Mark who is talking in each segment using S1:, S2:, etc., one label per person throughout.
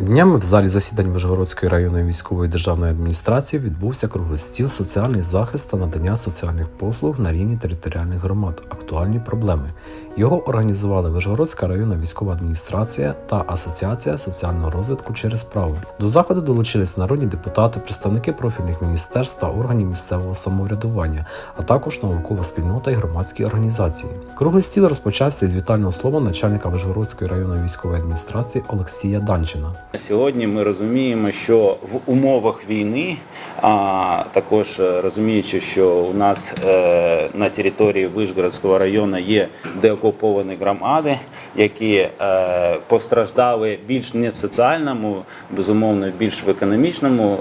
S1: Днями в залі засідань Вишгородської районної військової державної адміністрації відбувся круглий стіл соціальний захист та надання соціальних послуг на рівні територіальних громад. Актуальні проблеми. Його організували Вишгородська районна військова адміністрація та Асоціація соціального розвитку через право. До заходу долучились народні депутати, представники профільних міністерств та органів місцевого самоврядування, а також наукова спільнота і громадські організації. Круглий стіл розпочався із вітального слова начальника Вишгородської районної військової адміністрації Олексія Данчина.
S2: Сьогодні ми розуміємо, що в умовах війни, а також е, розуміючи, що у нас е, на території Вишгородського району є деокуповані громади, які е, постраждали більш не в соціальному, безумовно, більш в економічному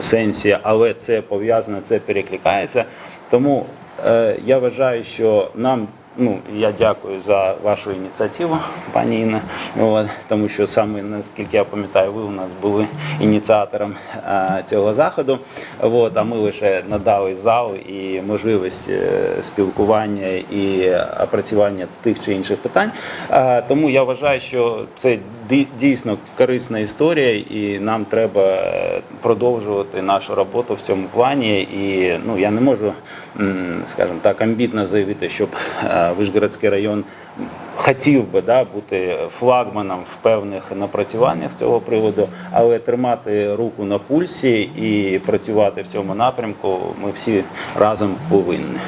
S2: сенсі, але це пов'язано, це перекликається. Тому я вважаю, що нам Ну, я дякую за вашу ініціативу, пані Інна. От, тому що саме наскільки я пам'ятаю, ви у нас були ініціатором е, цього заходу. От, а ми лише надали зал і можливість е, спілкування і опрацювання тих чи інших питань. Е, тому я вважаю, що це ді- дійсно корисна історія, і нам треба е, продовжувати нашу роботу в цьому плані. І ну я не можу, скажімо так, амбітно заявити, щоб е, Вишгородський район хотів би да, бути флагманом в певних напрацюваннях з цього приводу, але тримати руку на пульсі і працювати в цьому напрямку ми всі разом повинні.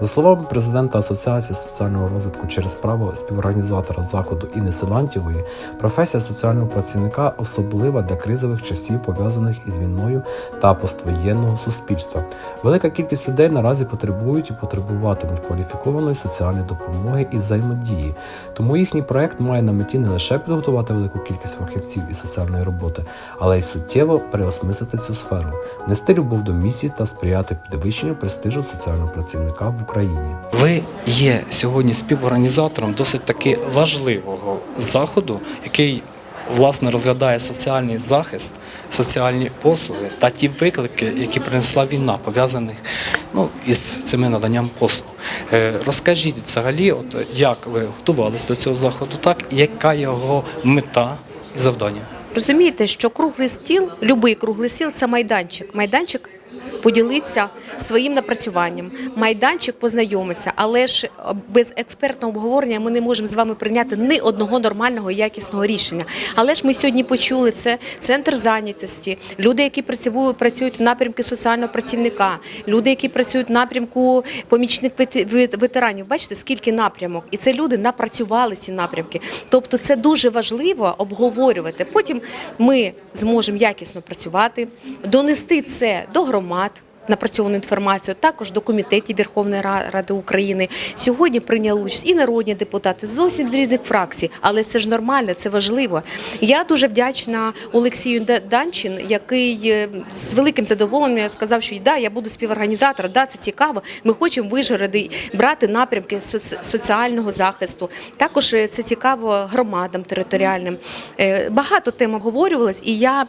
S1: За словами президента Асоціації соціального розвитку через право співорганізатора заходу Інни Силантєвої, професія соціального працівника особлива для кризових часів, пов'язаних із війною та поствоєнного суспільства. Велика кількість людей наразі потребують і потребуватимуть кваліфікованої соціальної допомоги і взаємодії. Тому їхній проект має на меті не лише підготувати велику кількість фахівців і соціальної роботи, але й суттєво переосмислити цю сферу, нести любов до місії та сприяти підвищенню престижу соціального працівника в Україні.
S3: Ви є сьогодні співорганізатором досить таки важливого заходу, який власне розглядає соціальний захист, соціальні послуги та ті виклики, які принесла війна, пов'язаних ну, із цими наданням послуг. Е, Розкажіть взагалі, от як ви готувалися до цього заходу, так і яка його мета і завдання?
S4: Розумієте, що круглий стіл, будь-який круглий стіл це майданчик. Майданчик поділиться своїм напрацюванням. Майданчик познайомиться, але ж е, без експертного обговорення ми не можемо з вами прийняти ні одного нормального якісного рішення. Але ж ми сьогодні почули це центр зайнятості, люди, які працюють, в напрямку соціального працівника, люди, які працюють в напрямку помічних вет- вет- ветеранів. Бачите, скільки напрямок, і це люди напрацювали ці напрямки. Тобто, це дуже важливо обговорювати. Потім ми зможемо якісно працювати, донести це до громад. Напрацьовану інформацію також до комітетів Верховної Ради України сьогодні прийняли участь і народні депутати зовсім з різних фракцій, але це ж нормально, це важливо. Я дуже вдячна Олексію Данчин, який е, з великим задоволенням сказав, що да, я буду співорганізатором, да, це цікаво. Ми хочемо в Вижгороді брати напрямки соц- соціального захисту. Також е, це цікаво громадам територіальним. Е, Багато тем обговорювалось, і я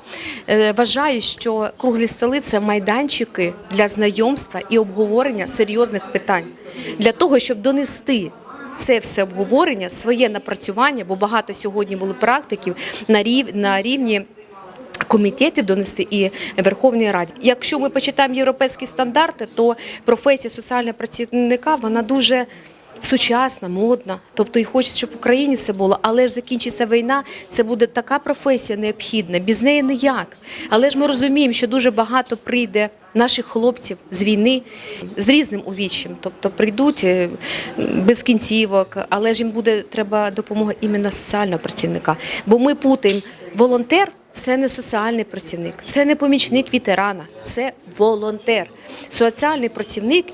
S4: вважаю, що круглі столи це майданчики для знайомства і обговорення серйозних питань для того, щоб донести. Це все обговорення, своє напрацювання, бо багато сьогодні було практиків на рів на рівні комітетів донести і Верховній Раді. Якщо ми почитаємо європейські стандарти, то професія соціального працівника вона дуже сучасна, модна. Тобто і хочеться, щоб в Україні це було, але ж закінчиться війна, це буде така професія необхідна, без неї ніяк. Але ж ми розуміємо, що дуже багато прийде. Наших хлопців з війни з різним увіччям, тобто прийдуть е, без кінцівок, але ж їм буде треба допомога іменно соціального працівника. Бо ми путаємо волонтер це не соціальний працівник, це не помічник ветерана, це волонтер. Соціальний працівник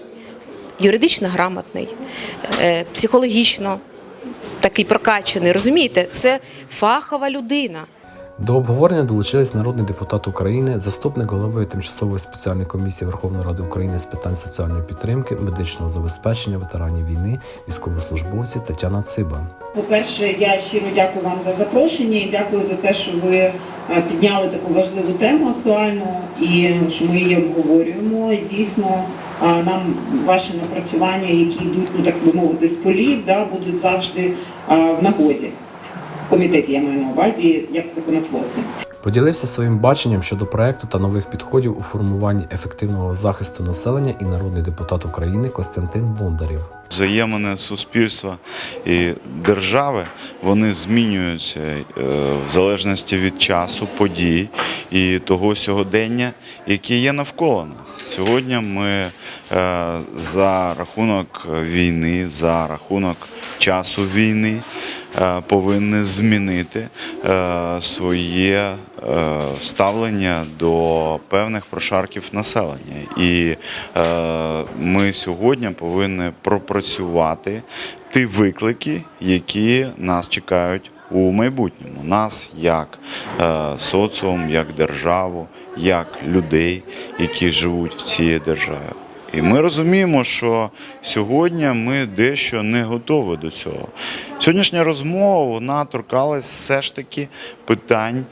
S4: юридично грамотний, е, психологічно такий прокачаний. Розумієте, це фахова людина.
S1: До обговорення долучились народний депутат України, заступник голови тимчасової спеціальної комісії Верховної Ради України з питань соціальної підтримки, медичного забезпечення ветеранів війни, військовослужбовців Тетяна Циба.
S5: По-перше, я щиро дякую вам за запрошення і дякую за те, що ви е, підняли таку важливу тему актуальну і що ми її обговорюємо. Дійсно, е, нам ваші напрацювання, які йдуть, ну так би мовити, з полів, да, будуть завжди е, в нагоді. Комітеті, я маю на увазі, як законотворця.
S1: Поділився своїм баченням щодо проекту та нових підходів у формуванні ефективного захисту населення і народний депутат України Костянтин Бондарєв.
S6: Взаємини суспільства і держави вони змінюються е, в залежності від часу, подій і того сьогодення, яке є навколо нас. Сьогодні ми за рахунок війни, за рахунок часу війни е, повинні змінити е, своє е, ставлення до певних прошарків населення. І е, ми сьогодні повинні пропрацювати ті виклики, які нас чекають у майбутньому. Нас як е, соціум, як державу, як людей, які живуть в цій державі. І ми розуміємо, що сьогодні ми дещо не готові до цього. Сьогоднішня розмова вона торкалась все ж таки питань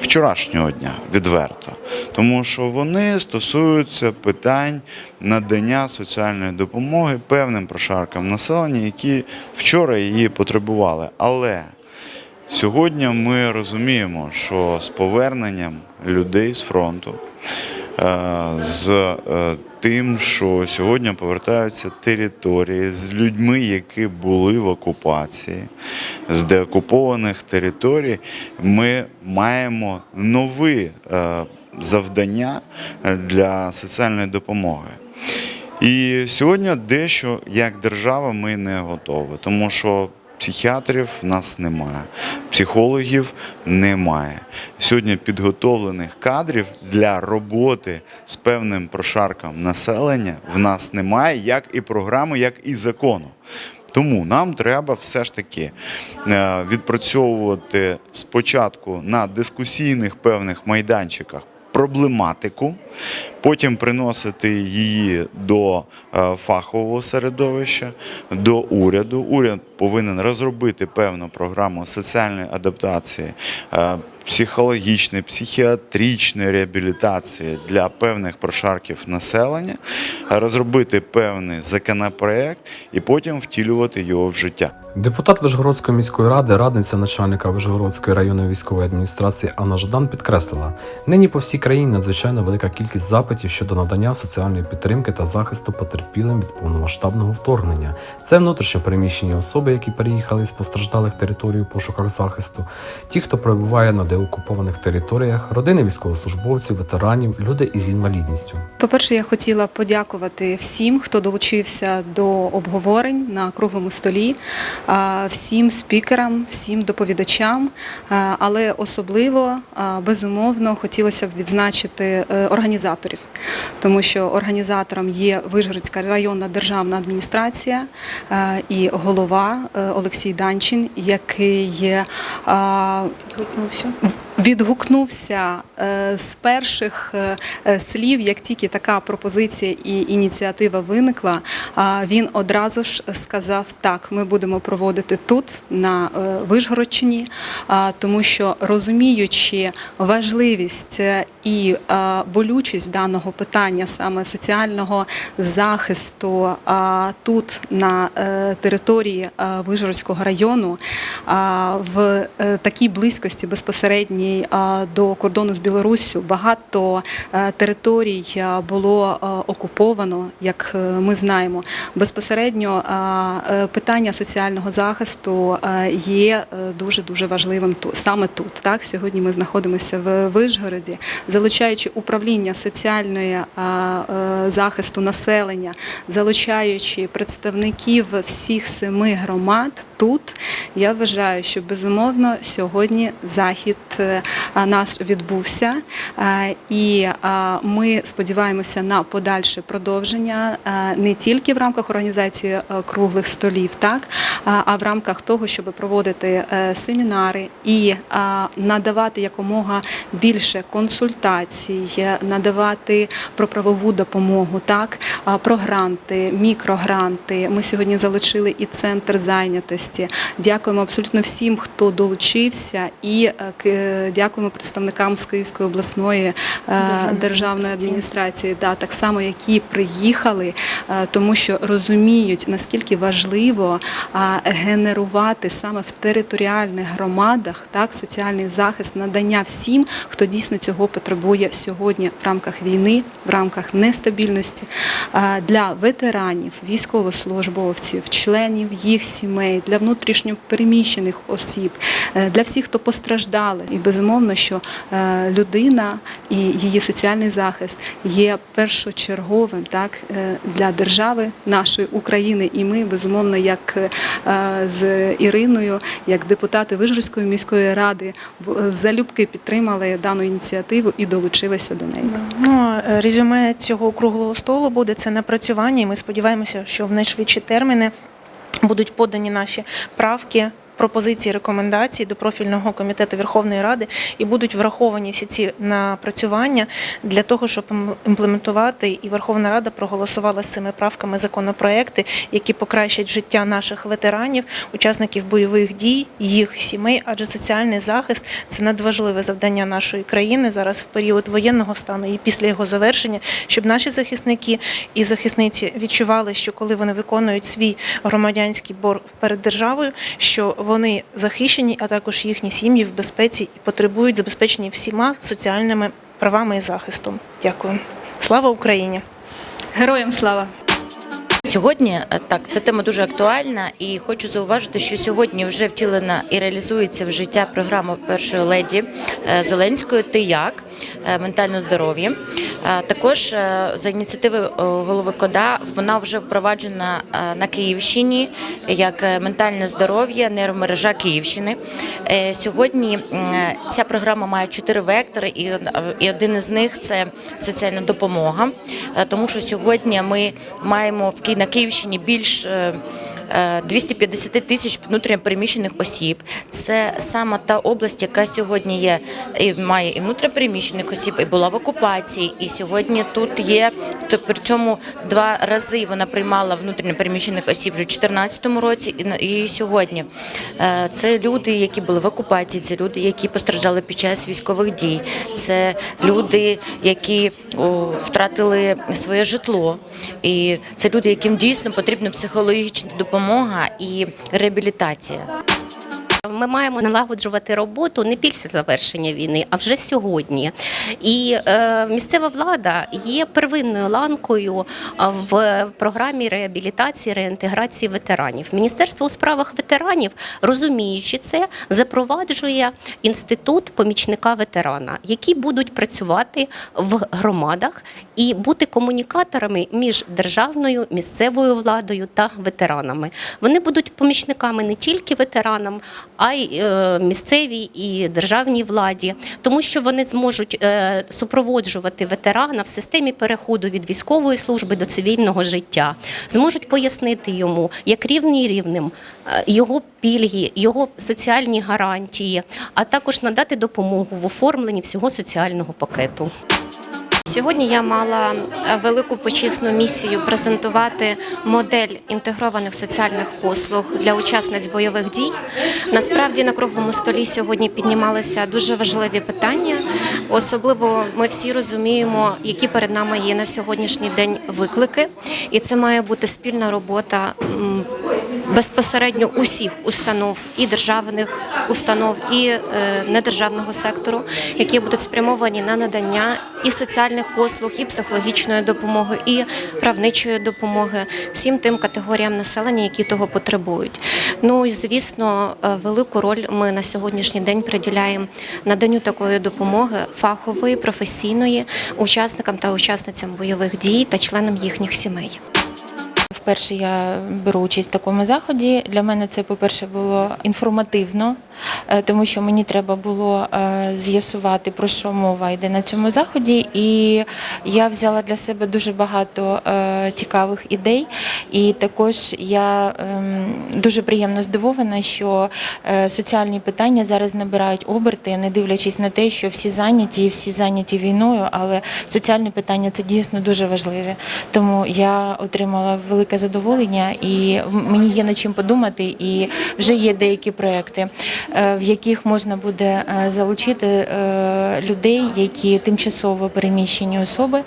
S6: вчорашнього дня відверто, тому що вони стосуються питань надання соціальної допомоги певним прошаркам населення, які вчора її потребували. Але Сьогодні ми розуміємо, що з поверненням людей з фронту, е, з е, тим, що сьогодні повертаються території з людьми, які були в окупації, з деокупованих територій, ми маємо нові е, завдання для соціальної допомоги. І сьогодні дещо як держава ми не готові, тому що психіатрів в нас немає, психологів немає. Сьогодні підготовлених кадрів для роботи з певним прошарком населення в нас немає, як і програми, як і закону. Тому нам треба все ж таки е, відпрацьовувати спочатку на дискусійних певних майданчиках проблематику, потім приносити її до е, фахового середовища, до уряду. Уряд повинен розробити певну програму соціальної адаптації. е, Психологічної, психіатричної реабілітації для певних прошарків населення, розробити певний законопроект і потім втілювати його в життя.
S1: Депутат Вишгородської міської ради, радниця начальника Вишгородської районної військової адміністрації Анна Жадан підкреслила, нині по всій країні надзвичайно велика кількість запитів щодо надання соціальної підтримки та захисту потерпілим від повномасштабного вторгнення. Це внутрішньо переміщені особи, які переїхали з постраждалих територій у пошуках захисту, ті, хто перебуває на деокупованих територіях, родини військовослужбовців, ветеранів, люди із інвалідністю.
S7: По-перше, я хотіла подякувати всім, хто долучився до обговорень на круглому столі, всім спікерам, всім доповідачам, але особливо безумовно хотілося б відзначити е, організаторів, тому що організатором є Вижгородська районна державна адміністрація і голова е, Олексій Данчин, який а, відгукнувся е, з перших е, е, слів, як тільки така пропозиція і ініціатива виникла, він одразу ж сказав: так, ми будемо проводити тут, на Вишгородщині, тому що розуміючи важливість і е, болючість даного питання, саме соціального захисту а, тут на е, території е, Вижгородського району, в е, такій близькості безпосередній до кордону з Білоруссю багато е, територій е, було е, окуповано, як е, ми знаємо. Безпосередньо е, е, питання соціального захисту е, є дуже дуже важливим саме тут. Так сьогодні ми знаходимося в Вишгороді, залучаючи управління соціальної е, захисту населення, залучаючи представників всіх семи громад тут. Я вважаю, що безумовно сьогодні захід е, наш відбувся, е, і ми сподіваємося на подальше продовження не тільки в рамках організації круглих столів, так а в рамках того, щоб проводити семінари і надавати якомога більше консультацій консультацій, надавати про правову допомогу, так про гранти, мікрогранти. Ми сьогодні залучили і центр зайнятості. Дякуємо абсолютно всім, хто долучився, і е, е, дякуємо представникам з Київської обласної е, державної адміністрації, да, так само, які приїхали, тому що розуміють наскільки важливо генерувати саме в територіальних громадах так соціальний захист, надання всім, хто дійсно цього потребує сьогодні в рамках війни, в рамках нестабільності для ветеранів, військовослужбовців, членів їх сімей, для внутрішньо переміщених осіб, е, для всіх, хто постраждали. І безумовно, що е, людина і її соціальний захист є першочерговим так е, для держави нашої України. І ми безумовно, як з Іриною, як депутати Вижгородської міської ради, залюбки підтримали дану ініціативу і долучилися до неї.
S8: Ну, е, резюме цього круглого столу буде це напрацювання, і ми сподіваємося, що в найшвидші терміни будуть подані наші правки. Пропозиції, рекомендації до профільного комітету Верховної Ради і будуть враховані всі ці напрацювання для того, щоб імплементувати і Верховна Рада проголосувала з цими правками законопроекти, які покращать життя наших ветеранів, учасників бойових дій, їх сімей, адже соціальний захист це надважливе завдання нашої країни зараз в період воєнного стану і після його завершення, щоб наші захисники і захисниці відчували, що коли вони виконують свій громадянський борг перед державою, що вони захищені, а також їхні сім'ї в безпеці і потребують забезпечення всіма соціальними правами і захистом. Дякую. Слава Україні!
S7: Героям слава!
S9: Сьогодні е, так, ця тема дуже актуальна, і хочу зауважити, що сьогодні вже втілена і реалізується в життя програма першої леді е, Зеленської Ти як е, ментальне здоров'я. Також за ініціативи голови КОДА вона вже впроваджена на Київщині як ментальне здоров'я, нейромережа Київщини. Сьогодні ця програма має чотири вектори, і один із них це соціальна допомога, тому що сьогодні ми маємо в Ки- на Київщині більш е, е, 250 тисяч внутрішньопереміщених осіб. Це саме та область, яка сьогодні є і має і внутрішньопереміщених осіб, і була в окупації. І сьогодні тут є то при цьому два рази вона приймала внутрішньопереміщених осіб вже в 2014 році і сьогодні. Е, Це люди, які були в окупації, це люди, які постраждали під час військових дій. Це люди, які втратили своє житло. І це люди, яким дійсно потрібна психологічна допомога і реабілітація репутація.
S10: Ми маємо налагоджувати роботу не після завершення війни, а вже сьогодні. І е, місцева влада є первинною ланкою в програмі реабілітації реінтеграції ветеранів. Міністерство у справах ветеранів, розуміючи це, запроваджує інститут помічника ветерана, які будуть працювати в громадах і бути комунікаторами між державною місцевою владою та ветеранами. Вони будуть помічниками не тільки ветеранам, а й е, місцевій і державній владі, тому що вони зможуть е, супроводжувати ветерана в системі переходу від військової служби до цивільного життя, зможуть пояснити йому, як рівний рівним е, його пільги, його соціальні гарантії, а також надати допомогу в оформленні всього соціального пакету.
S11: Сьогодні я мала е, велику почесну місію презентувати модель інтегрованих соціальних послуг для учасниць бойових дій. Насправді на круглому столі сьогодні піднімалися дуже важливі питання. Особливо ми всі розуміємо, які перед нами є на сьогоднішній день виклики, і це має бути спільна робота. Безпосередньо усіх установ і державних установ, і е, недержавного сектору, які будуть спрямовані на надання і соціальних послуг, і психологічної допомоги, і правничої допомоги всім тим категоріям населення, які того потребують. Ну і звісно, е, велику роль ми на сьогоднішній день приділяємо наданню такої допомоги фахової, професійної учасникам та учасницям бойових дій та членам їхніх сімей.
S12: Вперше я беру участь в такому заході. Для мене це, по-перше, було інформативно, тому що мені треба було е, з'ясувати, про що мова йде на цьому заході. І я взяла для себе дуже багато е, цікавих ідей. І також я ем, дуже приємно здивована, що е, соціальні питання зараз набирають оберти, не дивлячись на те, що всі зайняті, і всі зайняті війною, але соціальні питання це дійсно дуже важливі. Тому я отримала велике задоволення і мені є над чим подумати. І вже є деякі проекти, е, в яких можна буде е, залучити е, людей, які тимчасово переміщені особи,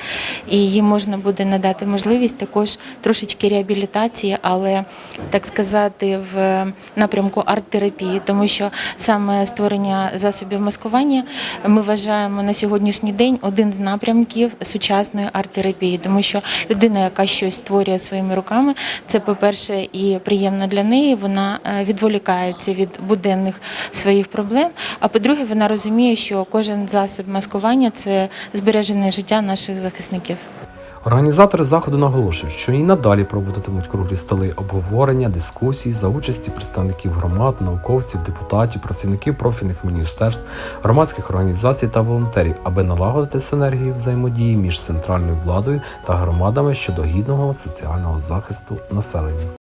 S12: і їм можна буде надати можливість також трошечки реабілітації, але так сказати, в напрямку арт-терапії, тому що саме створення засобів маскування ми вважаємо на сьогоднішній день один з напрямків сучасної арт-терапії, тому що людина, яка щось створює своїми руками, це, по-перше, і приємно для неї. Вона е, відволікається від буденних своїх проблем. А по-друге, вона розуміє, що кожен засіб маскування це збережене життя наших захисників.
S1: Організатори заходу наголошують, що і надалі проводитимуть круглі столи обговорення, дискусії за участі представників громад, науковців, депутатів, працівників профільних міністерств, громадських організацій та волонтерів, аби налагодити синергію взаємодії між центральною владою та громадами щодо гідного соціального захисту населення.